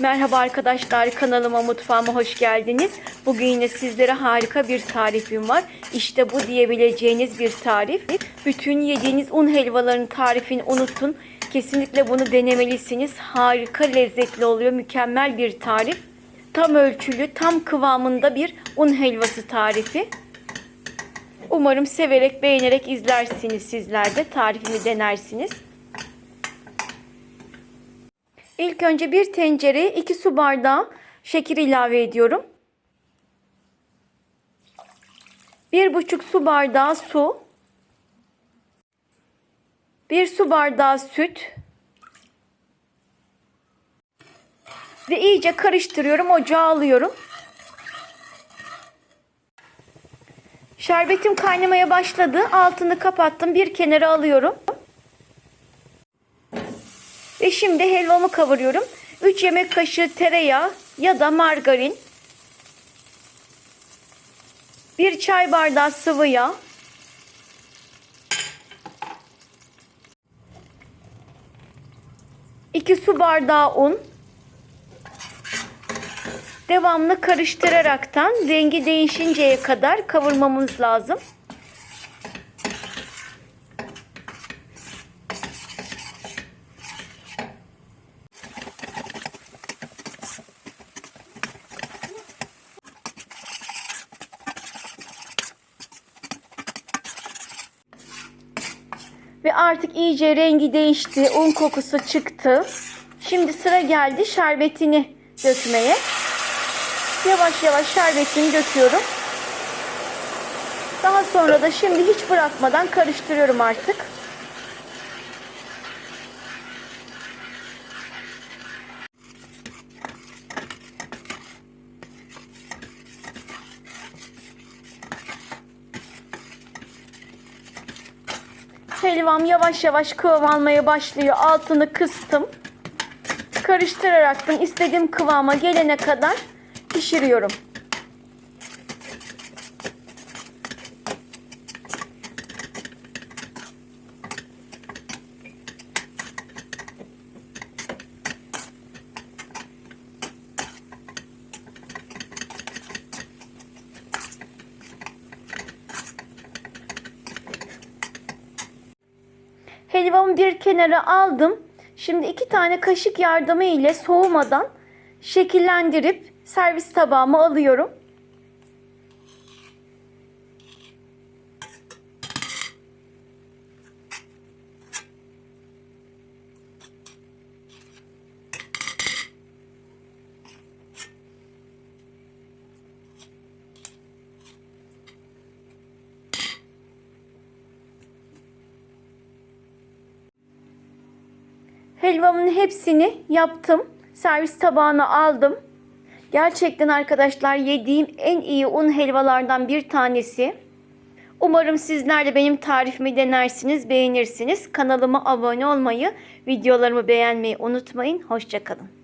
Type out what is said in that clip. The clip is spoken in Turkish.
Merhaba arkadaşlar kanalıma mutfağıma hoş geldiniz. Bugün yine sizlere harika bir tarifim var. İşte bu diyebileceğiniz bir tarif. Bütün yediğiniz un helvalarının tarifini unutun. Kesinlikle bunu denemelisiniz. Harika lezzetli oluyor. Mükemmel bir tarif. Tam ölçülü, tam kıvamında bir un helvası tarifi. Umarım severek, beğenerek izlersiniz sizler de. Tarifimi denersiniz. İlk önce bir tencereye 2 su bardağı şeker ilave ediyorum. 1,5 su bardağı su. 1 su bardağı süt. Ve iyice karıştırıyorum. Ocağa alıyorum. Şerbetim kaynamaya başladı. Altını kapattım. Bir kenara alıyorum. Ve şimdi helvamı kavuruyorum. 3 yemek kaşığı tereyağı ya da margarin. 1 çay bardağı sıvı yağ. İki su bardağı un. Devamlı karıştıraraktan rengi değişinceye kadar kavurmamız lazım. Ve artık iyice rengi değişti. Un kokusu çıktı. Şimdi sıra geldi şerbetini dökmeye. Yavaş yavaş şerbetini döküyorum. Daha sonra da şimdi hiç bırakmadan karıştırıyorum artık. Helvam yavaş yavaş kıvam almaya başlıyor. Altını kıstım. Karıştıraraktan istediğim kıvama gelene kadar pişiriyorum. Helvamı bir kenara aldım. Şimdi iki tane kaşık yardımı ile soğumadan şekillendirip servis tabağıma alıyorum. Helvamın hepsini yaptım. Servis tabağına aldım. Gerçekten arkadaşlar yediğim en iyi un helvalardan bir tanesi. Umarım sizler de benim tarifimi denersiniz, beğenirsiniz. Kanalıma abone olmayı, videolarımı beğenmeyi unutmayın. Hoşçakalın.